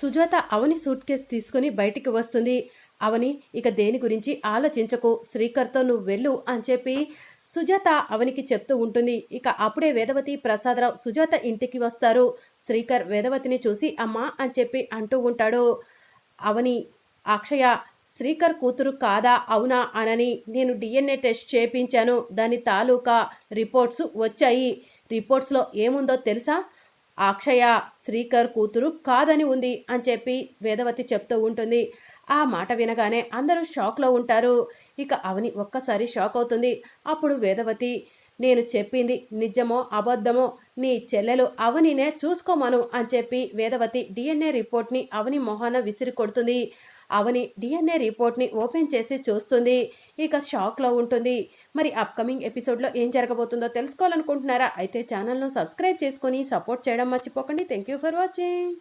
సుజాత అవని suit case తీసుకుని బయటికి వస్తుంది. అవని ఇక దేని గురించి ఆలోచించకు శ్రీకర్తో నువ్వు వెళ్ళు అని చెప్పి సుజాత అవనికి చెప్తూ ఉంటుంది. ఇక అప్పుడే వేదవతి ప్రసాదరావు సుజాత ఇంటికి వస్తారు. శ్రీకర్ వేదవతిని చూసి అమ్మా అని చెప్పి అంటూ ఉంటాడు. అవని అక్షయ శ్రీకర్ కూతురు కాదా అవునా అనని నేను డిఎన్ఏ టెస్ట్ చేయించాను. దాని తాలూకా రిపోర్ట్స్ వచ్చాయి. రిపోర్ట్స్లో ఏముందో తెలుసా? అక్షయ శ్రీకర్ కూతురు కాదని ఉంది అని చెప్పి వేదవతి చెప్తూ ఉంటుంది. ఆ మాట వినగానే అందరూ షాక్లో ఉంటారు. ఇక అవని ఒక్కసారి షాక్ అవుతుంది. అప్పుడు వేదవతి నేను చెప్పింది నిజమో అబద్ధమో నీ చెల్లెలు అవనినే చూసుకోమను అని చెప్పి వేదవతి డిఎన్ఏ రిపోర్ట్ని అవని మొహాన విసిరి కొడుతుంది. అవని డిఎన్ఏ రిపోర్ట్ని ఓపెన్ చేసి చూస్తుంది. ఇక షాక్లో ఉంటుంది. మరి అప్కమింగ్ ఎపిసోడ్లో ఏం జరగబోతుందో తెలుసుకోవాలనుకుంటున్నారా? అయితే ఛానల్ను సబ్స్క్రైబ్ చేసుకొని సపోర్ట్ చేయడం మర్చిపోకండి. Thank you for watching.